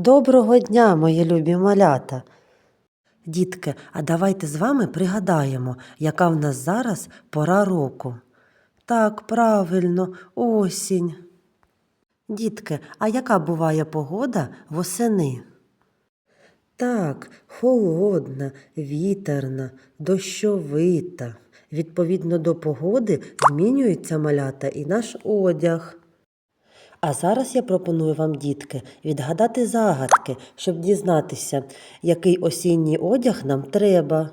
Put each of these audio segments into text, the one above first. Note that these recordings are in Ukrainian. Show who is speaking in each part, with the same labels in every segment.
Speaker 1: Доброго дня, мої любі малята. Дітки, а давайте з вами пригадаємо, яка в нас зараз пора року. Так, правильно, осінь. Дітки, а яка буває погода восени? Так, холодна, вітерна, дощовита. Відповідно до погоди змінюється малята і наш одяг. А зараз я пропоную вам, дітки, відгадати загадки, щоб дізнатися, який осінній одяг нам треба.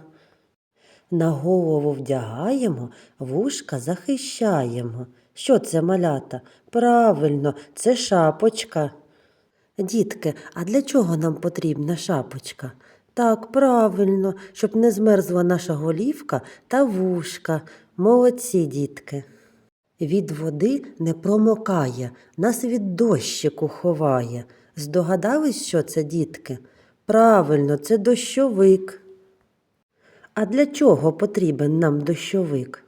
Speaker 1: На голову вдягаємо, вушка захищаємо. Що це малята? Правильно, це шапочка. Дітки, а для чого нам потрібна шапочка? Так, правильно, щоб не змерзла наша голівка та вушка. Молодці, дітки. Від води не промокає, нас від дощику ховає. Здогадались, що це, дітки? Правильно, це дощовик. А для чого потрібен нам дощовик?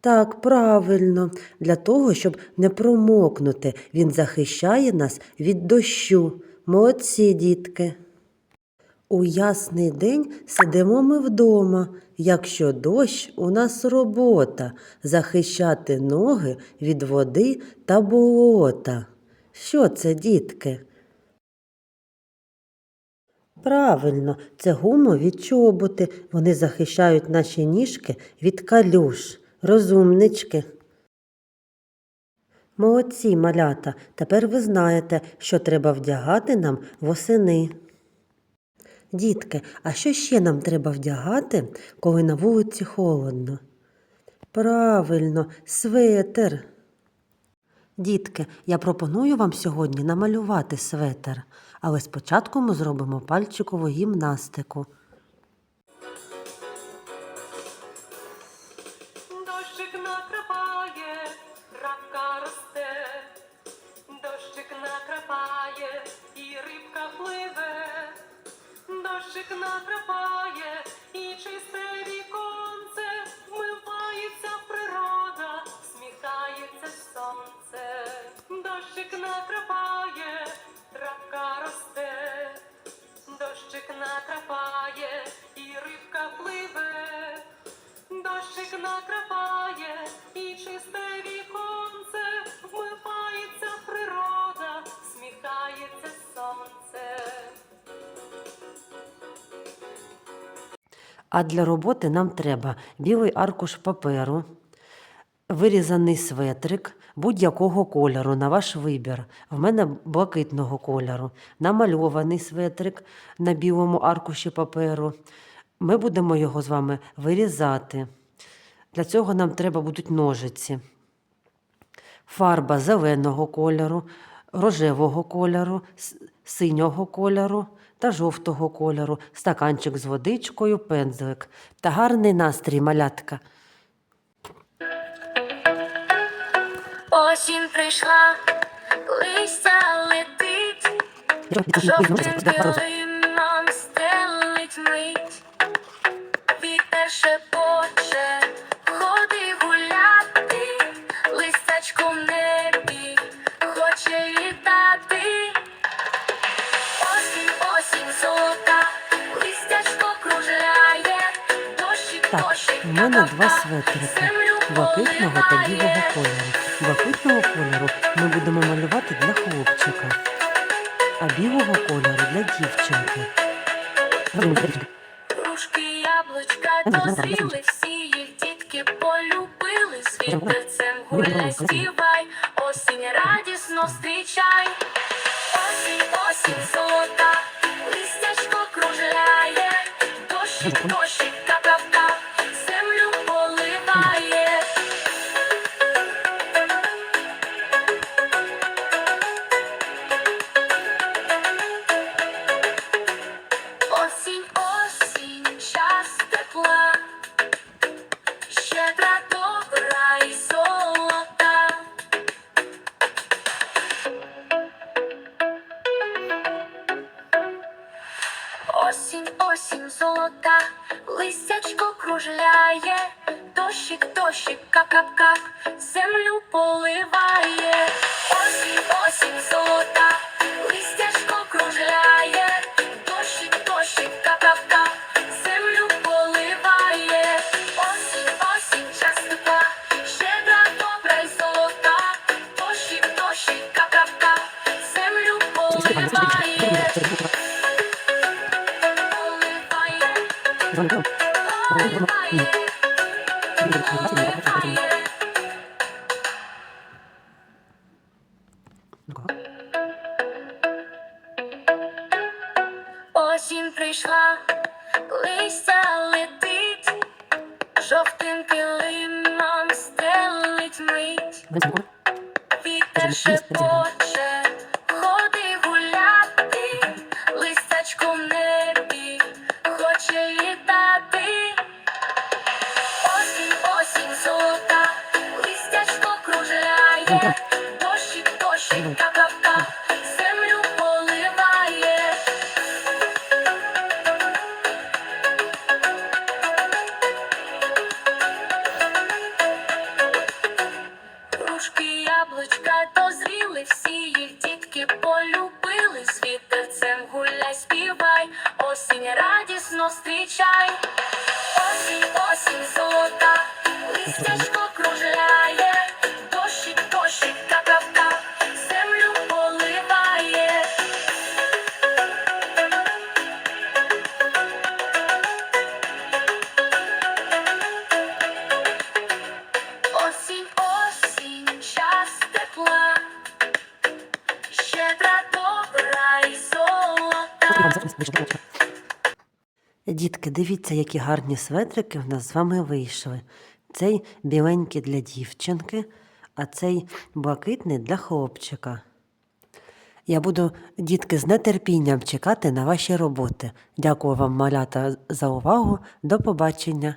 Speaker 1: Так, правильно, для того, щоб не промокнути. Він захищає нас від дощу. Молодці, дітки. У ясний день сидимо ми вдома. Якщо дощ, у нас робота захищати ноги від води та болота. Що це, дітки? Правильно, це гумові чоботи. Вони захищають наші ніжки від калюш. Розумнички. Молодці, малята. Тепер ви знаєте, що треба вдягати нам восени. Дітки, а що ще нам треба вдягати, коли на вулиці холодно? Правильно, светер. Дітки, я пропоную вам сьогодні намалювати светер, але спочатку ми зробимо пальчикову гімнастику.
Speaker 2: Дощик накрапає і чисте віконце, вмивається природа, сміхається сонце.
Speaker 1: А для роботи нам треба білий аркуш паперу, вирізаний светрик будь-якого кольору на ваш вибір. В мене блакитного кольору, намальований светрик на білому аркуші паперу. Ми будемо його з вами вирізати. Для цього нам треба будуть ножиці. Фарба зеленого кольору, рожевого кольору, синього кольору та жовтого кольору, стаканчик з водичкою, пензлик та гарний настрій малятка.
Speaker 3: Осінь прийшла, листя летить, жовтим білином стелить мить, вітер шепоче,
Speaker 1: Так, в мене два светрики блакитного та білого кольору. Блакитного кольору ми будемо малювати для хлопчика, а білого кольору для дівчинки.
Speaker 3: Кружки, яблучка дозріли, всі їх дітки полюбили. З вітерцем гуляй, співай, осінь радісно зустрічай. Осінь, осінь золота, листячко кружляє, дощик, дощик, Осінь, золота, листячко кружляє, дощик, дощик, кап-кап-кап, землю поливає. Осінь, осінь золота, листячко Осінь прийшла, листя летить, жовтим килимом стелить мить, Вітер шепот вітерцем гуляй, співай, осінь радісно зустрічай. Осінь, осінь золота,
Speaker 1: Дітки, дивіться, які гарні светрики в нас з вами вийшли. Цей біленький для дівчинки, а цей блакитний для хлопчика. Я буду, дітки, з нетерпінням чекати на ваші роботи. Дякую вам, малята, за увагу. До побачення.